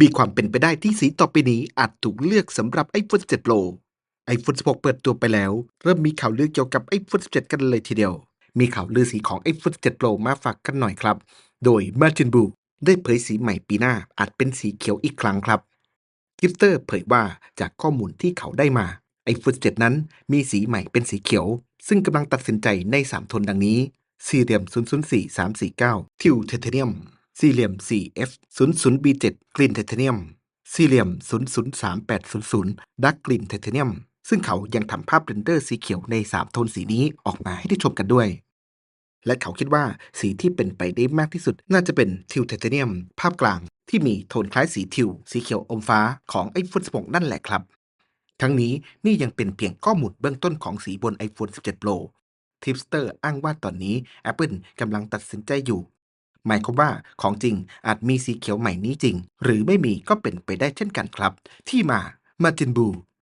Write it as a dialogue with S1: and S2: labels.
S1: มีความเป็นไปได้ที่สีต่อไปนี้อาจถูกเลือกสำหรับ iPhone 17 Pro iPhone 16 เปิดตัวไปแล้ว เริ่มมีข่าวลือเกี่ยวกับ iPhone 17 กันเลยทีเดียว มีข่าวลือสีของ iPhone 17 Pro มาฝากกันหน่อยครับ โดย Martin b u ได้เผยสีใหม่ปีหน้าอาจเป็นสีเขียวอีกครั้งครับกิฟเตอร์เผยว่าจากข้อมูลที่เขาได้มา iPhone 17นั้นมีสีใหม่เป็นสีเขียว ซึ่งกำลังตัดสินใจใน3โทนดังนี้ซีเรียม 004349 ทิวเทเทเนียม ซีเรียม 4F 00B7 กรีนเทเทเนียมซีเรียม 003800 ดักกรีนเทเทเนียม ซึ่งเขายังทำภาพเรนเดอร์สีเขียวใน 3 โทนสีนี้ออกมาให้ได้ชมกันด้วย และเขาคิดว่าสีที่เป็นไปได้มากที่สุด น่าจะเป็นทิวเทเทเนียม ภาพกลางที่มีโทนคล้ายสีทิว สีเขียวอมฟ้าของ iPhone 16 นั่นแหละครับ ทั้งนี้นี่ยังเป็นเพียงข้อมูลเบื้องต้นของสีบน iPhone 17 Pro ทิปสเตอร์อ้างว่าตอนนี้ Apple กำลังตัดสินใจอยู่ หมายความว่าของจริงอาจมีสีเขียวใหม่นี้จริง หรือไม่มีก็เป็นไปได้เช่นกันครับ ที่มามาจินบู